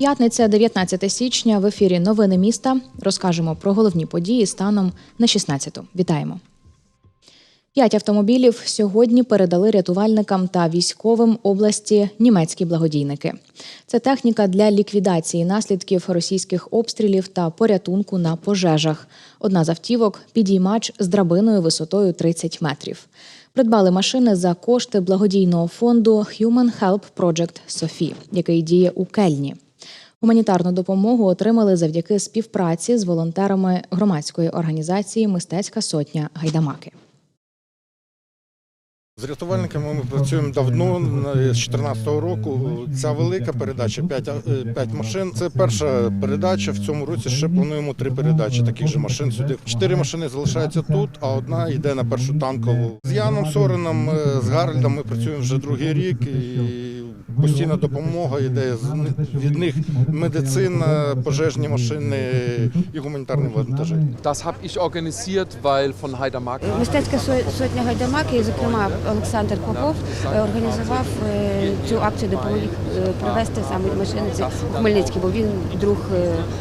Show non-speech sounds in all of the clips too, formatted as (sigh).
П'ятниця, 19 січня. В ефірі Новини міста. Розкажемо про головні події станом на 16-ту. Вітаємо. П'ять автомобілів сьогодні передали рятувальникам та військовим області німецькі благодійники. Це техніка для ліквідації наслідків російських обстрілів та порятунку на пожежах. Одна з автівок підіймач з драбиною висотою 30 метрів. Придбали машини за кошти благодійного фонду Human Help Project Софі, який діє у Кельні. Гуманітарну допомогу отримали завдяки співпраці з волонтерами громадської організації Мистецька сотня Гайдамаки. З рятувальниками ми працюємо давно, з 2014 року. Ця велика передача 5, 5 машин. Це перша передача. В цьому році ще плануємо три передачі таких же машин сюди. Чотири машини залишаються тут, а одна йде на першу танкову. З Яном Сореном, е, з Гарольдом ми працюємо вже другий рік. І постійна допомога йде з від них медицина, пожежні машини і гуманітарні вантажі. Das habe ich organisiert, weil von Heidermark. Мистецька сотня Гайдамаки, і, зокрема Олександр Попов, е, організував е, цю акцію, допоміг е, привезти саме машини ці в Хмельницький, бо він друг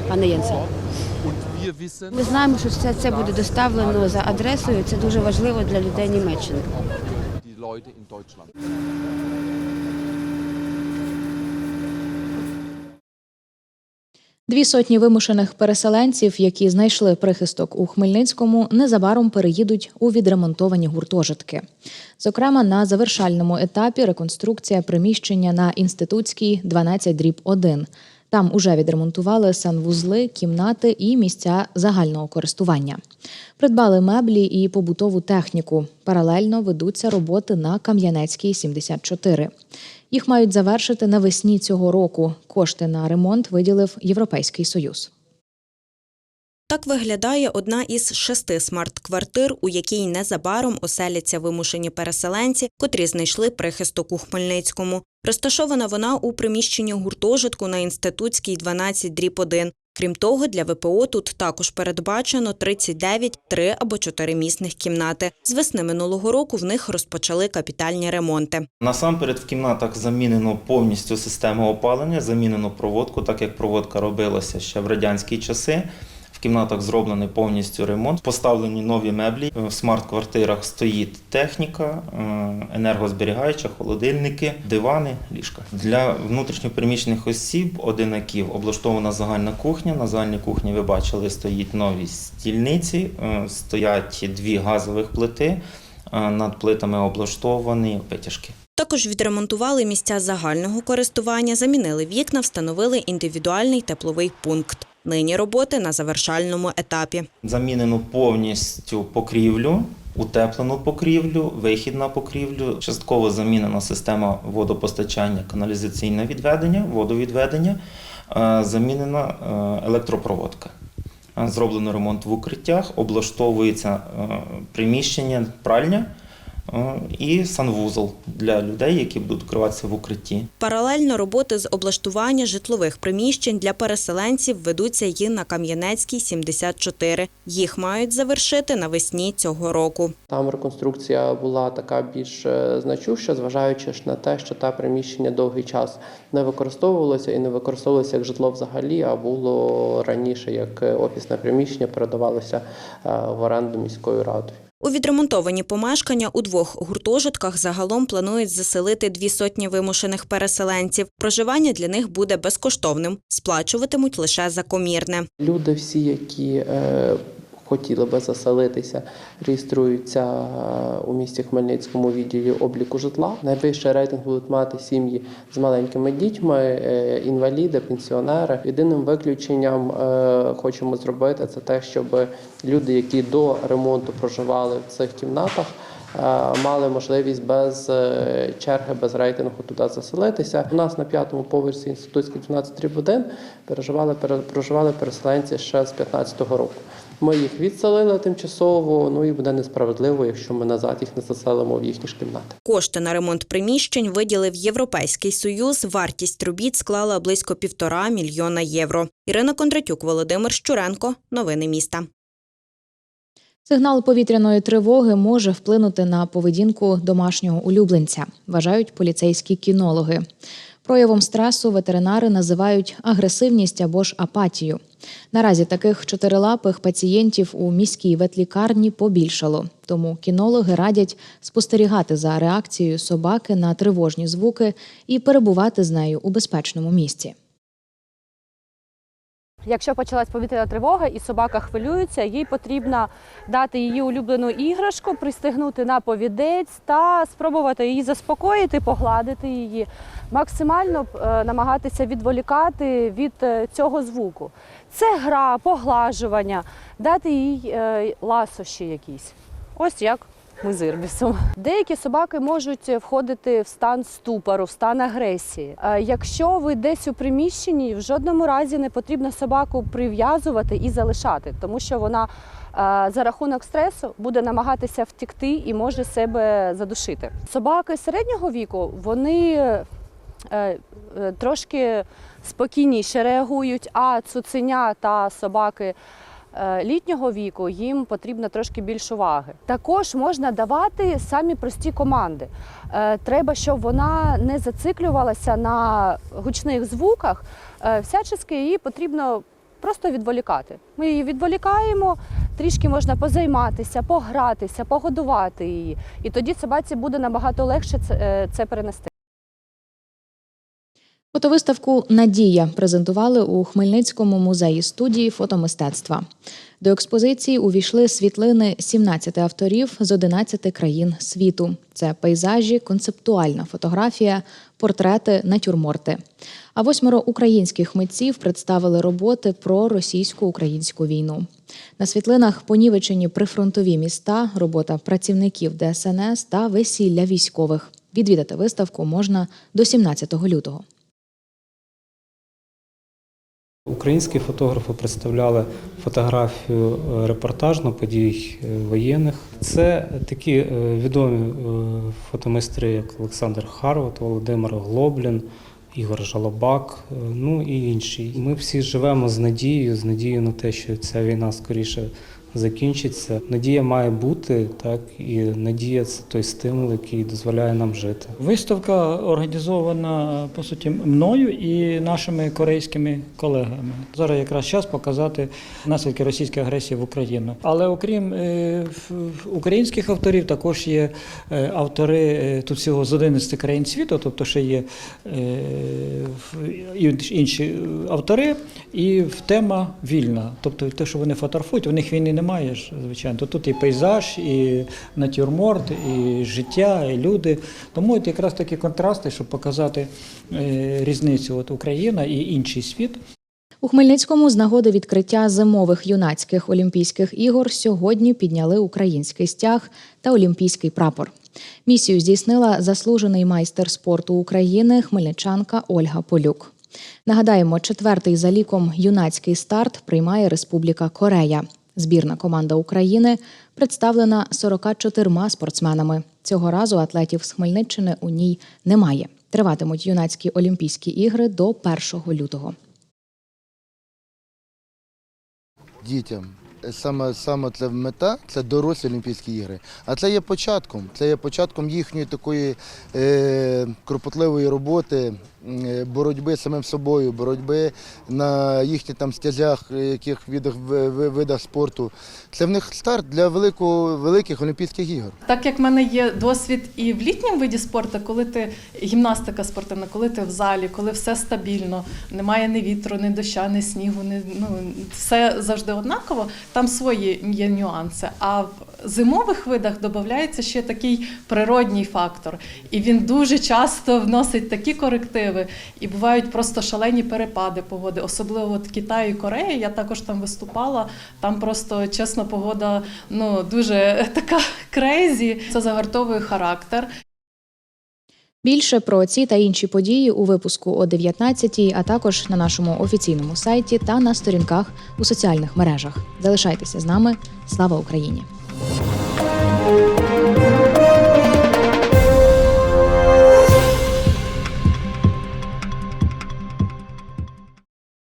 пана Єнса. Ми знаємо, що все це буде доставлено за адресою. Це дуже важливо для людей Німеччини. Дві сотні вимушених переселенців, які знайшли прихисток у Хмельницькому, незабаром переїдуть у відремонтовані гуртожитки. Зокрема, на завершальному етапі реконструкція приміщення на інститутській 12 дріб 1. Там уже відремонтували санвузли, кімнати і місця загального користування. Придбали меблі і побутову техніку. Паралельно ведуться роботи на Кам'янецькій 74. Їх мають завершити навесні цього року. Кошти на ремонт виділив Європейський Союз. Так виглядає одна із шести смарт-квартир, у якій незабаром оселяться вимушені переселенці, котрі знайшли прихисток у Хмельницькому. Розташована вона у приміщенні гуртожитку на інститутській 12 дріб 1. Крім того, для ВПО тут також передбачено 39 три або чотиримісних кімнати. З весни минулого року в них розпочали капітальні ремонти. Насамперед в кімнатах замінено повністю систему опалення, замінено проводку, так як проводка робилася ще в радянські часи. Кімнатах зроблений повністю ремонт, поставлені нові меблі. В смарт-квартирах стоїть техніка, е, енергозберігаюча, холодильники, дивани, ліжка. Для внутрішньопереміщених осіб, одинаків, облаштована загальна кухня. На загальній кухні ви бачили, стоїть нові стільниці, е, стоять дві газових плити. е, Над плитами облаштовані витяжки. Також відремонтували місця загального користування, замінили вікна, встановили індивідуальний тепловий пункт. Нині роботи на завершальному етапі. Замінено повністю покрівлю, утеплену покрівлю, вихід на покрівлю, частково замінена система водопостачання, каналізаційне відведення, водовідведення, е, замінена е, електропроводка. Е, Зроблено ремонт в укриттях, облаштовується приміщення, пральня і санвузол для людей, які будуть укриватися в укритті. Паралельно роботи з облаштування житлових приміщень для переселенців ведуться і на Кам'янецькій 74. Їх мають завершити навесні цього року. Там реконструкція була така більш е, значуща, зважаючи ж на те, що те приміщення довгий час не використовувалося і не використовувалося як житло взагалі, а було раніше як е, офісне приміщення, передавалося е, в оренду міською радою. У відремонтовані помешкання у двох гуртожитках загалом планують заселити дві сотні вимушених переселенців. Проживання для них буде безкоштовним, сплачуватимуть лише за комірне. Люди, всі, які е, хотіли би заселитися, реєструються е, у місті Хмельницькому відділі обліку житла. Найвищий рейтинг будуть мати сім'ї з маленькими дітьми, е, інваліди, пенсіонери. Єдиним виключенням е, хочемо зробити це те, щоб люди, які до ремонту проживали в цих кімнатах. Мали можливість без черги, без рейтингу туди заселитися. У нас на п'ятому поверсі інститутський 12 1 переживали пере- проживали переселенці ще з 15-го року. Ми їх відселили тимчасово. Ну і буде несправедливо, якщо ми назад їх не заселимо в їхні ж кімнати. Кошти на ремонт приміщень виділив Європейський Союз. Вартість робіт склала близько півтора мільйона євро. Ірина Кондратюк, Володимир Щуренко. Новини міста. Сигнал повітряної тривоги може вплинути на поведінку домашнього улюбленця, вважають поліцейські кінологи. Проявом стресу ветеринари називають агресивність або ж апатію. Наразі таких чотирилапих пацієнтів у міській ветлікарні побільшало, тому кінологи радять спостерігати за реакцією собаки на тривожні звуки і перебувати з нею у безпечному місці. Якщо почалась повітряна тривога і собака хвилюється, їй потрібно дати її улюблену іграшку, пристегнути на повідець та спробувати її заспокоїти, погладити її, максимально е, намагатися відволікати від е, цього звуку. Це гра, поглажування, дати їй е, ласощі якісь. Ось як ми з ірбісом. Деякі собаки можуть входити в стан ступору, в стан агресії. Е, Якщо ви десь у приміщенні, в жодному разі не потрібно собаку прив'язувати і залишати, тому що вона е, за рахунок стресу буде намагатися втекти і може себе задушити. Собаки середнього віку вони е, трошки спокійніше реагують, а цуценя та собаки літнього віку їм потрібно трошки більше уваги. Також можна давати самі прості команди. Е, Треба, щоб вона не зациклювалася на гучних звуках. Е, Всячески її потрібно просто відволікати. Ми її відволікаємо, трішки можна позайматися, погратися, погодувати її. І тоді собаці буде набагато легше це, е, це перенести. Фотовиставку Надія презентували у Хмельницькому музеї студії фотомистецтва. До експозиції увійшли світлини 17 авторів з 11 країн світу. Це пейзажі, концептуальна фотографія, портрети, натюрморти. А восьмеро українських митців представили роботи про російсько-українську війну. На світлинах понівечені прифронтові міста, робота працівників ДСНС та весілля військових. Відвідати виставку можна до 17 лютого. Українські фотографи представляли фотографію е, репортажну подій е, воєнних. Це такі е, відомі фотомайстри, як Олександр Харват, Володимир Глоблін, Ігор Жалобак, ну і інші. Ми всі живемо з надією, з надією на те, що ця війна скоріше закінчиться. Надія має бути, так і надія це той стимул, який дозволяє нам жити. Виставка організована по суті мною і нашими корейськими колегами. Зараз якраз час показати наслідки російської агресії в Україну. Але окрім е, українських авторів, також є е, автори е, тут всього з 11 країн світу, тобто ще є інші автори, і тема вільна. Тобто те, що вони фотографують, у них війни немає ж, звичайно. Тут і пейзаж, і натюрморт, і життя, і люди. Тому от якраз такі контрасти, щоб показати е, різницю от Україна і інший світ. У Хмельницькому з нагоди відкриття зимових юнацьких олімпійських ігор сьогодні підняли український стяг та олімпійський прапор. Місію здійснила заслужений майстер спорту України хмельничанка Ольга Полюк. Нагадаємо, четвертий за ліком юнацький старт приймає Республіка Корея. Збірна команда України представлена 44 спортсменами. Цього разу атлетів з Хмельниччини у ній немає. Триватимуть юнацькі олімпійські ігри до 1 лютого. дітям. Саме, саме це мета це дорослі Олімпійські ігри. А це є початком. Це є початком їхньої такої е, кропотливої роботи, е, боротьби з самим собою, боротьби на їхніх там стязях, е, яких видах, ви- ви- видах спорту. Це в них старт для великого, великих Олімпійських ігор. Так як в мене є досвід і в літньому виді спорту, коли ти гімнастика спортивна, коли ти в залі, коли все стабільно, немає ні вітру, ні доща, ні снігу, ні, ну, все завжди однаково, там свої є нюанси. А зимових видах додається ще такий природній фактор. І він дуже часто вносить такі корективи, і бувають просто шалені перепади погоди, особливо от Китай і Корея. Я також там виступала. Там просто чесно погода ну дуже (laughs) така крейзі. Це загартовує характер. Більше про ці та інші події у випуску о 19-й, а також на нашому офіційному сайті та на сторінках у соціальних мережах. Залишайтеся з нами. Слава Україні! thank you